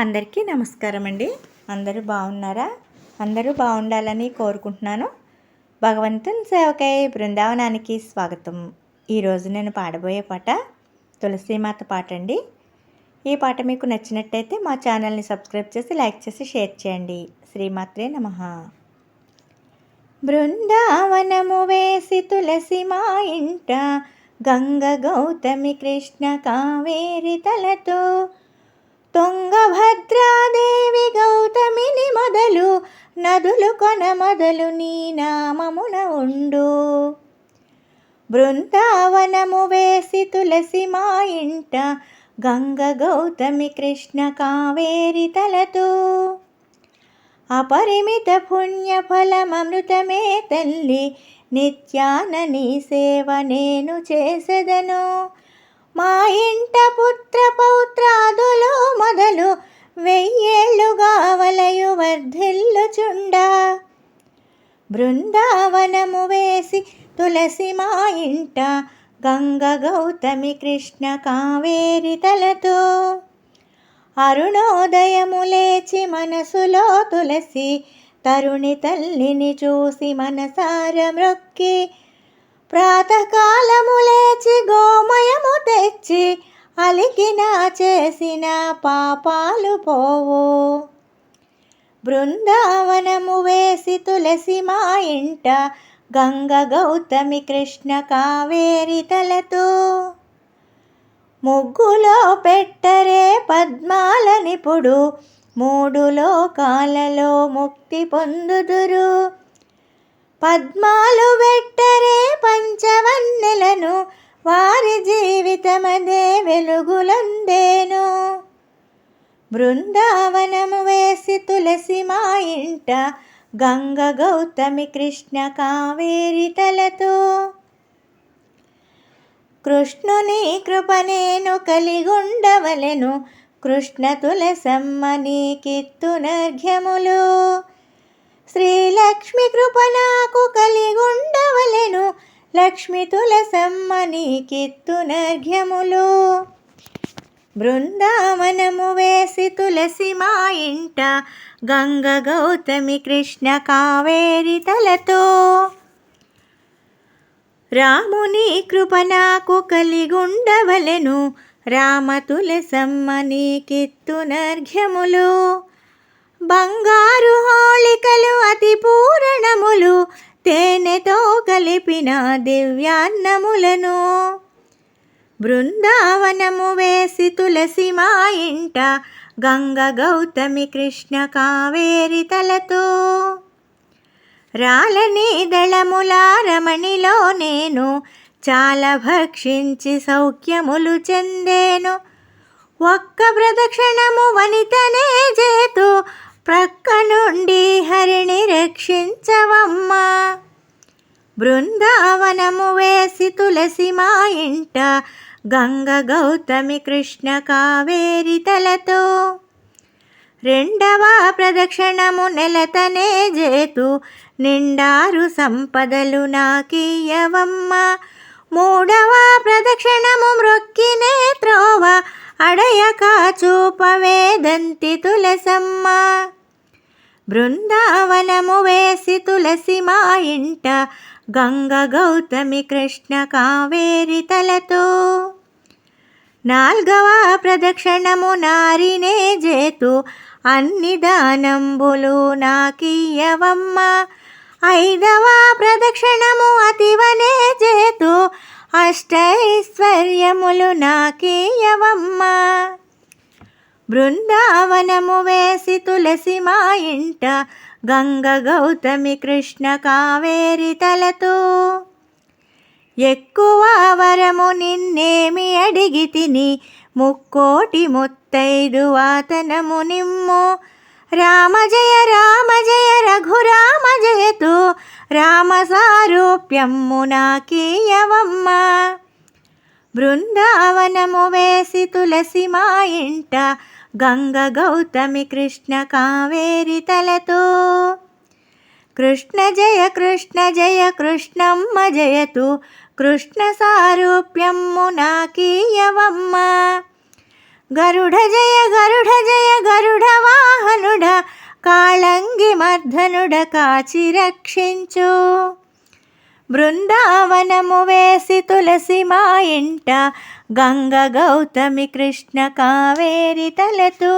అందరికీ నమస్కారం అండి అందరూ బాగున్నారా? అందరూ బాగుండాలని కోరుకుంటున్నాను. భగవంతుని సేవకై బృందావనానికి స్వాగతం. ఈరోజు నేను పాడబోయే పాట తులసీమాత పాట అండి. ఈ పాట మీకు నచ్చినట్టయితే మా ఛానల్ని సబ్స్క్రైబ్ చేసి లైక్ చేసి షేర్ చేయండి. శ్రీమాత్రే నమ. బృందావనము వేసి తులసి మా ఇంట గంగ గౌతమి కృష్ణ కావేరి తలతో తుంగభద్రాదేవి గౌతమిని మొదలు నదులు కొన మొదలు నీ నామమున ఉండు. బృందావనము వేసి తులసి మా ఇంట గంగ గౌతమి కృష్ణ కావేరి తలతో. అపరిమిత పుణ్య ఫలమృతమే తల్లి నిత్యాన నీ సేవ నేను చేసెదను. మా ఇంట పుత్ర పౌత్రాదు తులసి మా ఇంట గంగ గౌతమి కృష్ణ కావేరి తలతో. అరుణోదయము లేచి మనసులో తులసి తరుణి తల్లిని చూసి మనసార మ్రొక్కి. ప్రాతకాలము లేచి గోమయము తెచ్చి అలికిన చేసిన పాపాలు పోవు. బృందావనము వేసి తులసి మా ఇంట గంగ గౌతమి కృష్ణ కావేరి తలతో ముగ్గులో పెట్టరే పద్మాలనిపుడు మూడు లోకాలలో ముక్తి పొందుదురు. పద్మాలు వెట్టరే పంచవన్నెలను వారి జీవితమదే వెలుగులందేను. బృందావనము వేసి తులసి మా ఇంట గంగ గౌతమి కృష్ణ కావేరి తలతో. కృష్ణుని కృప నేను కలిగుండవలెను కృష్ణ తులసమ్మ నీకిత్తునర్ఘ్యములు శ్రీలక్ష్మి కృప నాకు కలిగుండవలెను లక్ష్మి తులసమ్మ నీకిత్తునర్ఘ్యములు బృందావనము వేసి తులసి మా ఇంట గంగ గౌతమి కృష్ణ కావేరి తలతో. రాముని కృప నాకు కలిగుండవలెను రామ తులసమ్మ నీకిత్తునర్ఘ్యములు బంగారు హోళికలు అతి పూరణములు తేనెతో కలిపిన దివ్యాన్నములను. బృందావనము వేసి తులసి మా ఇంట గంగ గౌతమి కృష్ణ కావేరి తలతో. రాలని దళములారమణిలో నేను చాలా భక్షించి సౌఖ్యములు చెందేను. ఒక్క ప్రదక్షిణము వనితనే చేతు ప్రక్క నుండి హరిని రక్షించవమ్మా. బృందావనము వేసి తులసి మా ఇంట గంగ గౌతమి కృష్ణ కావేరి తలతో రెండవ ప్రదక్షిణము నెలతనే జేతు నిండారు సంపదలు నాకీయవమ్మ. మూడవ ప్రదక్షిణము మ్రొక్కినే త్రోవ అడయక చూపవేదంతి తులసమ్మ. బృందావనము వేసి తులసి మా ఇంట గంగ గౌతమి కృష్ణ కావేరి తలతో. నాల్గవ ప్రదక్షిణము నారినే జేతు అన్ని దానంబులు నాకీయవమ్మ ఐదవ ప్రదక్షిణము అతివనే చేతు అష్టైశ్వర్యములు నాకీయవమ్మ బృందావనము వేసి తులసి మా ఇంట గంగ గౌతమి కృష్ణ కావేరి తలతో. ఎక్కువ వరము నిన్నేమి అడిగి తిని ముక్కోటి ముత్తైదు వాతనము నిమ్ము. రామ జయ రామ జయ రఘురామ జయతో రామ సారూప్యమ్ము నాకీయవమ్మ. బృందావనము వేసి తులసి మా ఇంట గంగ గౌతమి కృష్ణ కావేరి తలతో. కృష్ణ జయ కృష్ణ జయ కృష్ణమ్మ జయతు కృష్ణ సారూప్యము నాకీయవమ్మ. గరుడ జయ గరుడ జయ గరుడ కాళంగి మర్ధనుడ కాచి రక్షించు. బృందావనము వేసి తులసి మా ఇంట గంగ గౌతమి కృష్ణ కావేరి తలతూ